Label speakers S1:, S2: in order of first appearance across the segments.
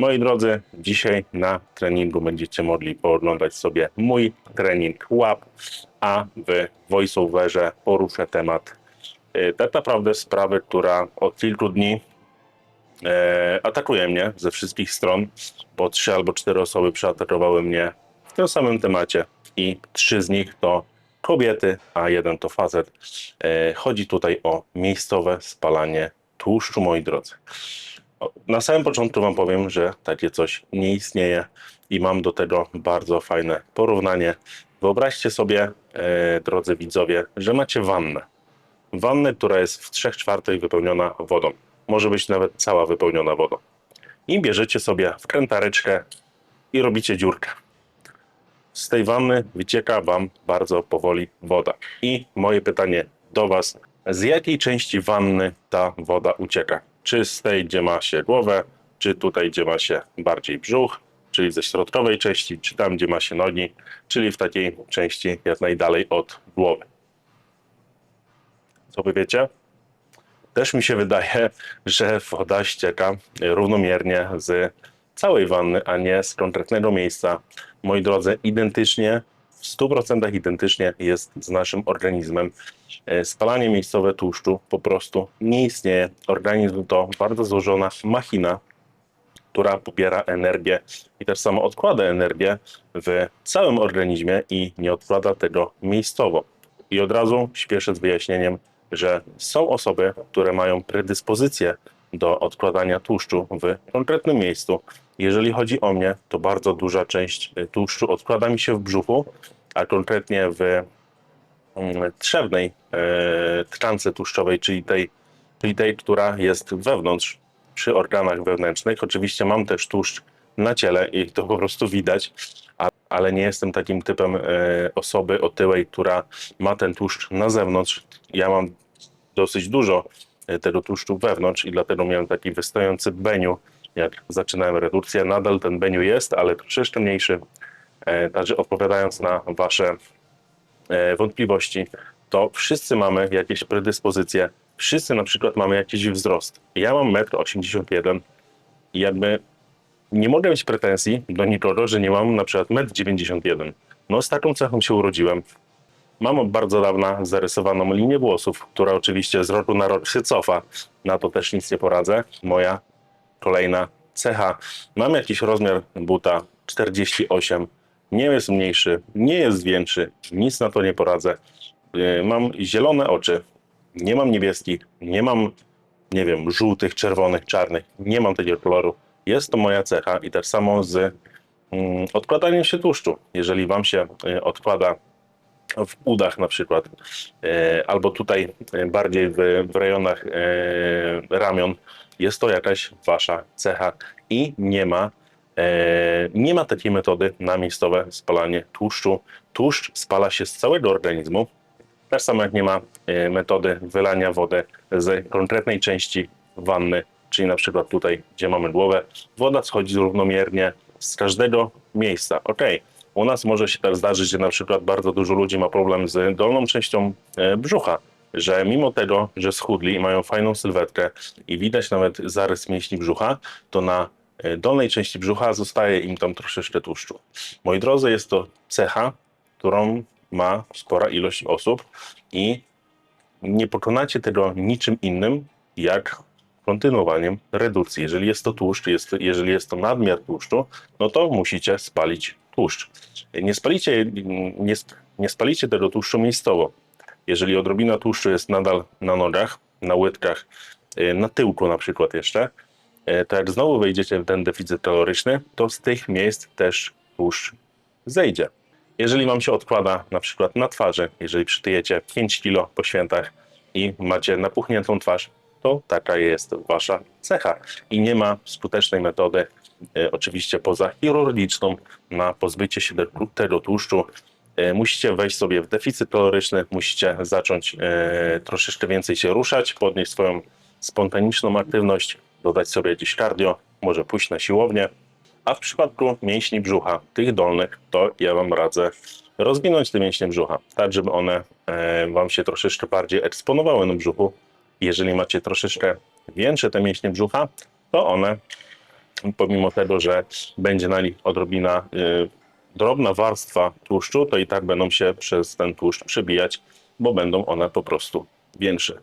S1: Moi drodzy, dzisiaj na treningu będziecie mogli pooglądać sobie mój trening łap, a w voiceoverze poruszę temat e, tak naprawdę sprawy, która od kilku dni e, atakuje mnie ze wszystkich stron, bo trzy albo cztery osoby przeatakowały mnie w tym samym temacie i trzy z nich to kobiety, a jeden to facet. E, chodzi tutaj o miejscowe spalanie tłuszczu, moi drodzy. Na samym początku Wam powiem, że takie coś nie istnieje i mam do tego bardzo fajne porównanie. Wyobraźcie sobie, e, drodzy widzowie, że macie wannę. Wannę, która jest w 3 czwartej wypełniona wodą. Może być nawet cała wypełniona wodą. I bierzecie sobie wkrętareczkę i robicie dziurkę. Z tej wanny wycieka Wam bardzo powoli woda. I moje pytanie do Was, z jakiej części wanny ta woda ucieka? Czy z tej, gdzie ma się głowę, czy tutaj, gdzie ma się bardziej brzuch, czyli ze środkowej części, czy tam, gdzie ma się nogi, czyli w takiej części jak najdalej od głowy. Co wy wiecie? Też mi się wydaje, że woda ścieka równomiernie z całej wanny, a nie z konkretnego miejsca. Moi drodzy, identycznie, w 100% identycznie jest z naszym organizmem. E, Spalanie miejscowe tłuszczu po prostu nie istnieje. Organizm to bardzo złożona machina, która pobiera energię i też samo odkłada energię w całym organizmie i nie odkłada tego miejscowo. I od razu śpieszę z wyjaśnieniem, że są osoby, które mają predyspozycję do odkładania tłuszczu w konkretnym miejscu. Jeżeli chodzi o mnie, to bardzo duża część y, tłuszczu odkłada mi się w brzuchu, a konkretnie w mm, trzewnej e, tkance tłuszczowej, czyli tej, czyli tej, która jest wewnątrz, przy organach wewnętrznych. Oczywiście mam też tłuszcz na ciele i to po prostu widać, ale nie jestem takim typem e, osoby otyłej, która ma ten tłuszcz na zewnątrz. Ja mam dosyć dużo e, tego tłuszczu wewnątrz i dlatego miałem taki wystający beniu, jak zaczynałem redukcję. Nadal ten beniu jest, ale troszeczkę mniejszy. E, Także odpowiadając na Wasze e, wątpliwości, to wszyscy mamy jakieś predyspozycje, wszyscy na przykład mamy jakiś wzrost. Ja mam 1,81 m i jakby nie mogę mieć pretensji do nikogo, że nie mam na przykład 1,91 m. No z taką cechą się urodziłem. Mam od bardzo dawna zarysowaną linię włosów, która oczywiście z roku na rok się cofa. Na to też nic nie poradzę. Moja kolejna cecha. Mam jakiś rozmiar buta 48. Nie jest mniejszy, nie jest większy. Nic na to nie poradzę. Yy, Mam zielone oczy. Nie mam niebieskich. Nie mam, nie wiem, żółtych, czerwonych, czarnych. Nie mam takiego koloru. Jest to moja cecha i tak samo z mm, odkładaniem się tłuszczu. Jeżeli Wam się y, odkłada w udach na przykład, e, albo tutaj bardziej w, w rejonach ramion, jest to jakaś wasza cecha i nie ma, e, nie ma takiej metody na miejscowe spalanie tłuszczu. Tłuszcz spala się z całego organizmu, tak samo jak nie ma e, metody wylania wody z konkretnej części wanny, czyli na przykład tutaj, gdzie mamy głowę, woda schodzi równomiernie z każdego miejsca. Ok, u nas może się tak zdarzyć, że na przykład bardzo dużo ludzi ma problem z dolną częścią e, brzucha, że mimo tego, że schudli i mają fajną sylwetkę i widać nawet zarys mięśni brzucha, to na e, dolnej części brzucha zostaje im tam troszeczkę tłuszczu. Moi drodzy, jest to cecha, którą ma spora ilość osób i nie pokonacie tego niczym innym, jak kontynuowaniem redukcji. Jeżeli jest to tłuszcz, jest, jeżeli jest to nadmiar tłuszczu, no to musicie spalić tłuszcz. Nie spalicie, nie, nie spalicie tego tłuszczu miejscowo. Jeżeli odrobina tłuszczu jest nadal na nogach, na łydkach, y, na tyłku na przykład jeszcze, y, to jak znowu wejdziecie w ten deficyt kaloryczny, to z tych miejsc też tłuszcz zejdzie. Jeżeli Wam się odkłada na przykład na twarzy, jeżeli przytyjecie 5 kg po świętach i macie napuchniętą twarz, to taka jest Wasza cecha i nie ma skutecznej metody, e, oczywiście poza chirurgiczną, na pozbycie się tego tłuszczu. E, musicie wejść sobie w deficyt kaloryczny, musicie zacząć e, troszeczkę więcej się ruszać, podnieść swoją spontaniczną aktywność, dodać sobie jakieś cardio, może pójść na siłownię, a w przypadku mięśni brzucha, tych dolnych, to ja Wam radzę rozwinąć te mięśnie brzucha, tak żeby one e, Wam się troszeczkę bardziej eksponowały na brzuchu. Jeżeli macie troszeczkę większe te mięśnie brzucha, to one pomimo tego, że będzie na nich odrobina drobna warstwa tłuszczu, to i tak będą się przez ten tłuszcz przebijać, bo będą one po prostu większe.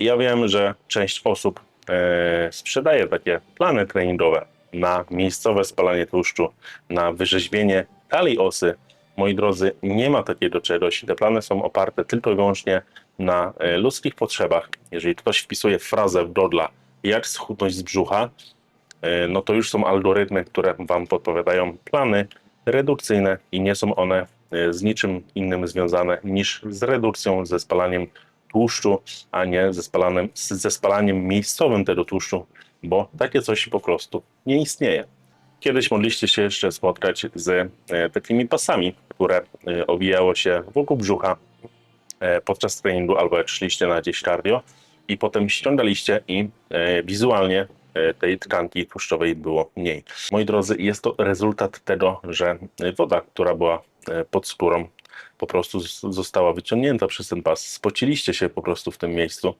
S1: Ja wiem, że część osób e, sprzedaje takie plany treningowe na miejscowe spalanie tłuszczu, na wyrzeźbienie talii osy. Moi drodzy, nie ma takiego czegoś. Te plany są oparte tylko i wyłącznie na e, ludzkich potrzebach. Jeżeli ktoś wpisuje frazę w Godla, jak schudnąć z brzucha, e, no to już są algorytmy, które Wam podpowiadają plany redukcyjne i nie są one e, z niczym innym związane niż z redukcją, ze spalaniem tłuszczu, a nie ze spalaniem, ze spalaniem miejscowym tego tłuszczu, bo takie coś po prostu nie istnieje. Kiedyś mogliście się jeszcze spotkać z e, takimi pasami, które e, owijało się wokół brzucha podczas treningu albo jak szliście na gdzieś cardio i potem ściągaliście i wizualnie tej tkanki tłuszczowej było mniej. Moi drodzy, jest to rezultat tego, że e, woda, która była e, pod skórą, po prostu została wyciągnięta przez ten pas. Spociliście się po prostu w tym miejscu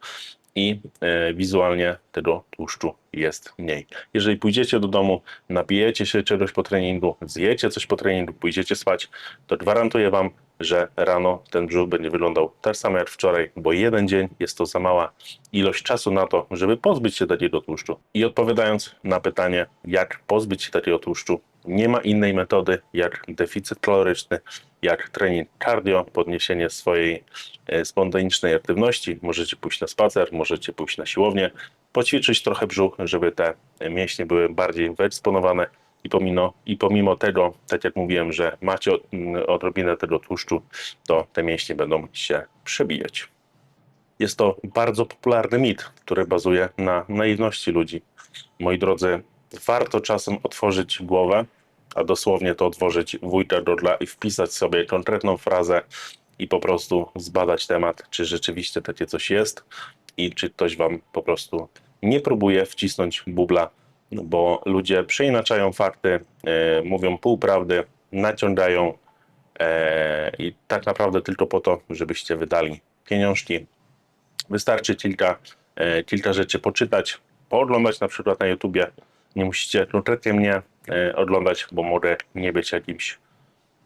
S1: i e, wizualnie tego tłuszczu jest mniej. Jeżeli pójdziecie do domu, napijecie się czegoś po treningu, zjecie coś po treningu, pójdziecie spać, to gwarantuję Wam, że rano ten brzuch będzie wyglądał tak samo jak wczoraj, bo jeden dzień jest to za mała ilość czasu na to, żeby pozbyć się takiego tłuszczu. I odpowiadając na pytanie, jak pozbyć się takiego tłuszczu, nie ma innej metody jak deficyt kaloryczny, jak trening cardio, podniesienie swojej e, spontanicznej aktywności. Możecie pójść na spacer, możecie pójść na siłownię, poćwiczyć trochę brzuch, żeby te mięśnie były bardziej wyeksponowane i pomimo, i pomimo tego, tak jak mówiłem, że macie odrobinę tego tłuszczu, to te mięśnie będą się przebijać. Jest to bardzo popularny mit, który bazuje na naiwności ludzi. Moi drodzy, warto czasem otworzyć głowę, a dosłownie to otworzyć wujka Godla i wpisać sobie konkretną frazę i po prostu zbadać temat, czy rzeczywiście takie coś jest i czy ktoś wam po prostu nie próbuje wcisnąć bubla, bo ludzie przeinaczają fakty, e, mówią półprawdy, naciągają e, i tak naprawdę tylko po to, żebyście wydali pieniążki. Wystarczy kilka, e, kilka rzeczy poczytać, pooglądać na przykład na YouTubie. Nie musicie konkretnie mnie e, oglądać, bo mogę nie być jakimś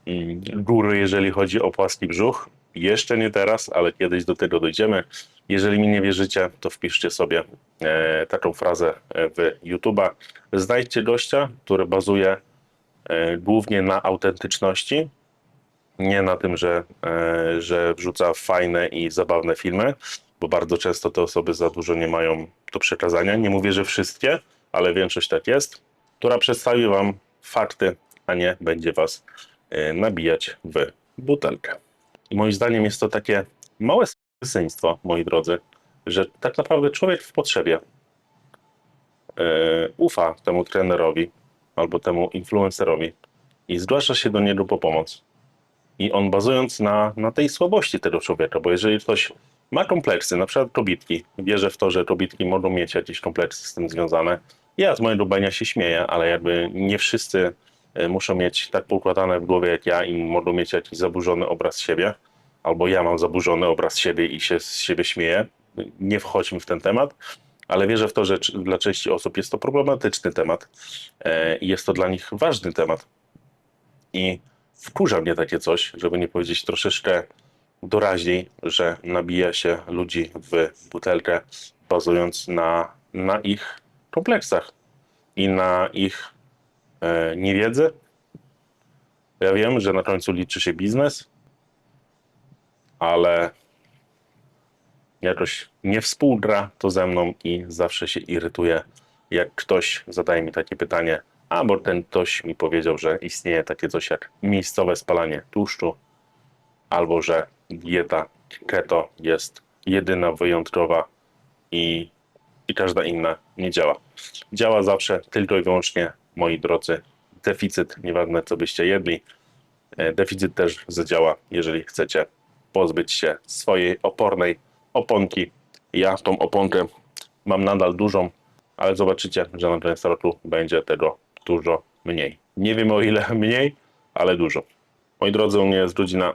S1: mm, guru, jeżeli chodzi o płaski brzuch. Jeszcze nie teraz, ale kiedyś do tego dojdziemy. Jeżeli mi nie wierzycie, to wpiszcie sobie e, taką frazę e, w YouTube'a. Znajdźcie gościa, który bazuje e, głównie na autentyczności, nie na tym, że, że wrzuca fajne i zabawne filmy, bo bardzo często te osoby za dużo nie mają do przekazania. Nie mówię, że wszystkie, ale większość tak jest, która przedstawi Wam fakty, a nie będzie Was nabijać w butelkę. I moim zdaniem jest to takie małe syństwo, moi drodzy, że tak naprawdę człowiek w potrzebie e, ufa temu trenerowi albo temu influencerowi i zgłasza się do niego po pomoc. I on bazując na, na tej słabości tego człowieka, bo jeżeli ktoś ma kompleksy, na przykład kobietki, wierzę w to, że kobietki mogą mieć jakieś kompleksy z tym związane. Ja z mojego bania się śmieję, ale jakby nie wszyscy e, muszą mieć tak poukładane w głowie jak ja i mogą mieć jakiś zaburzony obraz siebie, albo ja mam zaburzony obraz siebie i się z siebie śmieję. Nie wchodźmy w ten temat, ale wierzę w to, że dla części osób jest to problematyczny temat e, i jest to dla nich ważny temat. I wkurza mnie takie coś, żeby nie powiedzieć troszeczkę doraźniej, że nabija się ludzi w butelkę, bazując na, na ich kompleksach i na ich e, niewiedzy. Ja wiem, że na końcu liczy się biznes, ale jakoś nie współgra to ze mną i zawsze się irytuję, jak ktoś zadaje mi takie pytanie, albo ten ktoś mi powiedział, że istnieje takie coś jak miejscowe spalanie tłuszczu, albo że dieta keto jest jedyna, wyjątkowa i, i każda inna nie działa. Działa zawsze tylko i wyłącznie, moi drodzy, deficyt, nieważne co byście jedli. E, Deficyt też zadziała, jeżeli chcecie pozbyć się swojej opornej oponki. Ja tą oponkę mam nadal dużą, ale zobaczycie, że na koniec roku będzie tego dużo mniej. Nie wiem o ile mniej, ale dużo. Moi drodzy, u mnie jest godzina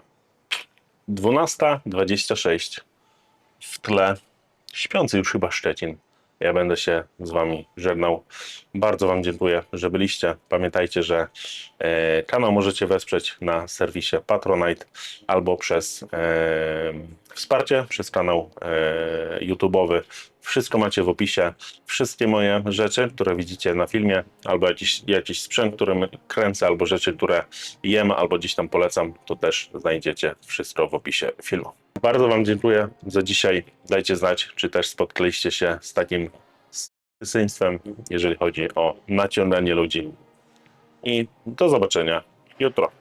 S1: 12.26. W tle śpiący już chyba Szczecin. Ja będę się z Wami żegnał. Bardzo Wam dziękuję, że byliście. Pamiętajcie, że e, kanał możecie wesprzeć na serwisie Patronite albo przez e, wsparcie, przez kanał e, YouTube'owy. Wszystko macie w opisie. Wszystkie moje rzeczy, które widzicie na filmie, albo jakiś, jakiś sprzęt, którym kręcę, albo rzeczy, które jem, albo gdzieś tam polecam, to też znajdziecie wszystko w opisie filmu. Bardzo Wam dziękuję za dzisiaj. Dajcie znać, czy też spotkaliście się z takim syństwem, jeżeli chodzi o naciąganie ludzi. I do zobaczenia jutro.